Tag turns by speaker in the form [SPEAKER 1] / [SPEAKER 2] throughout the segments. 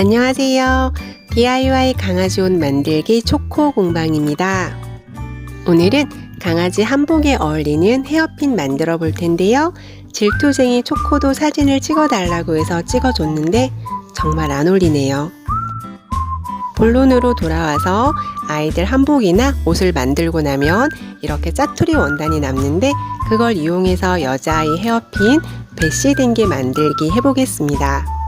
[SPEAKER 1] 안녕하세요. DIY 강아지 옷 만들기 초코 공방입니다. 오늘은 강아지 한복에 어울리는 헤어핀 만들어 볼 텐데요. 질투쟁이 초코도 사진을 찍어 달라고 해서 찍어 줬는데 정말 안 어울리네요. 본론으로 돌아와서 아이들 한복이나 옷을 만들고 나면 이렇게 짜투리 원단이 남는데 그걸 이용해서 여자아이 헤어핀 배시 댕게 만들기 해보겠습니다.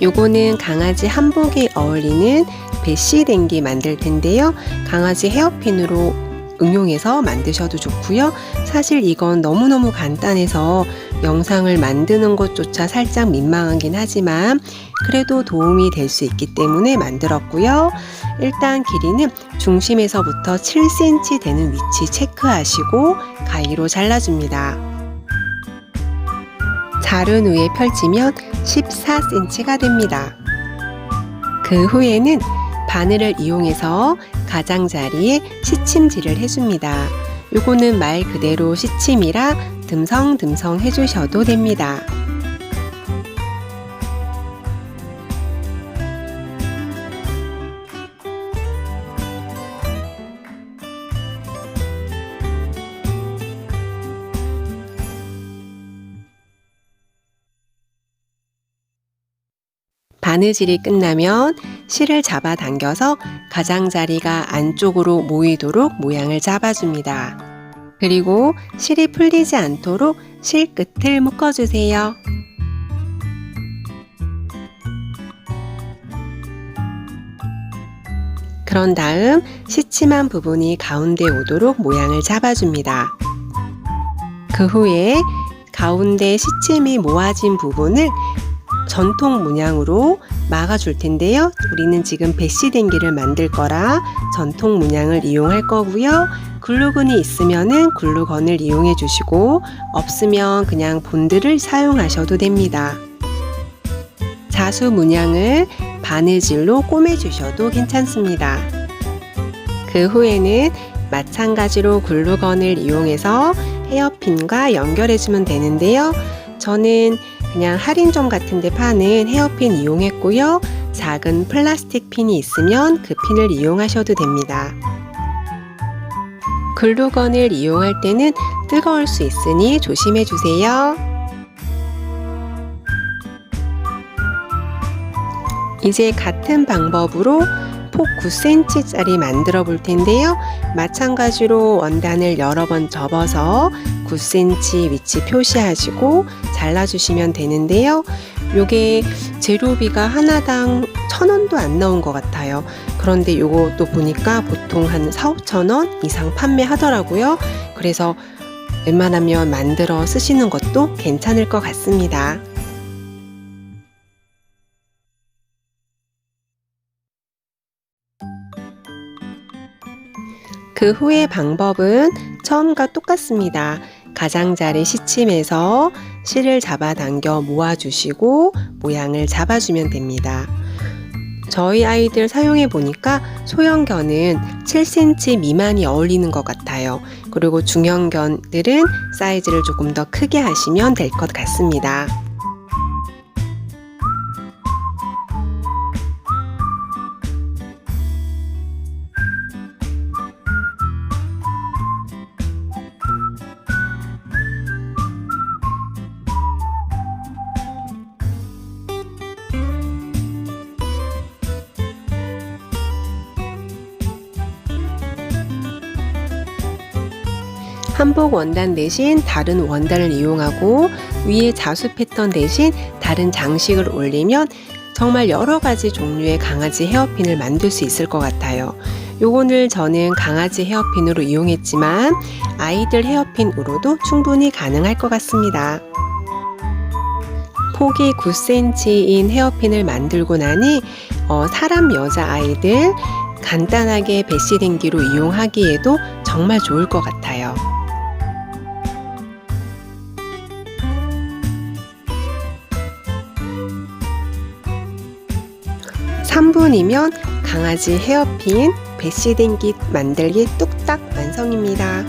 [SPEAKER 1] 요거는 강아지 한복에 어울리는 배시 댕기 만들 텐데요. 강아지 헤어핀으로 응용해서 만드셔도 좋고요. 사실 이건 너무너무 간단해서 영상을 만드는 것조차 살짝 민망하긴 하지만 그래도 도움이 될 수 있기 때문에 만들었고요. 일단 길이는 중심에서부터 7cm 되는 위치 체크하시고 가위로 잘라줍니다. 자른 후에 펼치면 14cm가 됩니다. 그 후에는 바늘을 이용해서 가장자리에 시침질을 해줍니다. 요거는 말 그대로 시침이라 듬성듬성 해주셔도 됩니다. 바느질이 끝나면 실을 잡아 당겨서 가장자리가 안쪽으로 모이도록 모양을 잡아줍니다. 그리고 실이 풀리지 않도록 실 끝을 묶어주세요. 그런 다음 시침한 부분이 가운데 오도록 모양을 잡아줍니다. 그 후에 가운데 시침이 모아진 부분을 전통 문양으로 막아줄 텐데요. 우리는 지금 배시댕기를 만들 거라 전통 문양을 이용할 거고요. 글루건이 있으면은 글루건을 이용해 주시고 없으면 그냥 본드를 사용하셔도 됩니다. 자수 문양을 바느질로 꼬매 주셔도 괜찮습니다. 그 후에는 마찬가지로 글루건을 이용해서 헤어핀과 연결해 주면 되는데요. 저는 그냥 할인점 같은 데 파는 헤어핀 이용했고요. 작은 플라스틱 핀이 있으면 그 핀을 이용하셔도 됩니다. 글루건을 이용할 때는 뜨거울 수 있으니 조심해 주세요. 이제 같은 방법으로 폭 9cm짜리 만들어 볼 텐데요. 마찬가지로 원단을 여러 번 접어서 9cm 위치 표시하시고 잘라주시면 되는데요. 요게 재료비가 하나당 천원도 안 나온 것 같아요. 그런데 요것도 보니까 보통 한 4, 5천 원 이상 판매하더라고요. 그래서 웬만하면 만들어 쓰시는 것도 괜찮을 것 같습니다. 그 후의 방법은 처음과 똑같습니다. 가장자리 시침에서 실을 잡아당겨 모아주시고 모양을 잡아주면 됩니다. 저희 아이들 사용해 보니까 소형견은 7cm 미만이 어울리는 것 같아요. 그리고 중형견들은 사이즈를 조금 더 크게 하시면 될 것 같습니다. 한복 원단 대신 다른 원단을 이용하고 위에 자수 패턴 대신 다른 장식을 올리면 정말 여러 가지 종류의 강아지 헤어핀을 만들 수 있을 것 같아요. 요거는 저는 강아지 헤어핀으로 이용했지만 아이들 헤어핀으로도 충분히 가능할 것 같습니다. 폭이 9cm인 헤어핀을 만들고 나니 어, 사람 여자 아이들 간단하게 배시댕기로 이용하기에도 정말 좋을 것 같아요. 3분이면 강아지 헤어핀 배시딩 깃 만들기 뚝딱 완성입니다.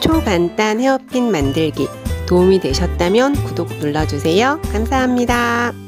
[SPEAKER 1] 초간단 헤어핀 만들기 도움이 되셨다면 구독 눌러주세요. 감사합니다.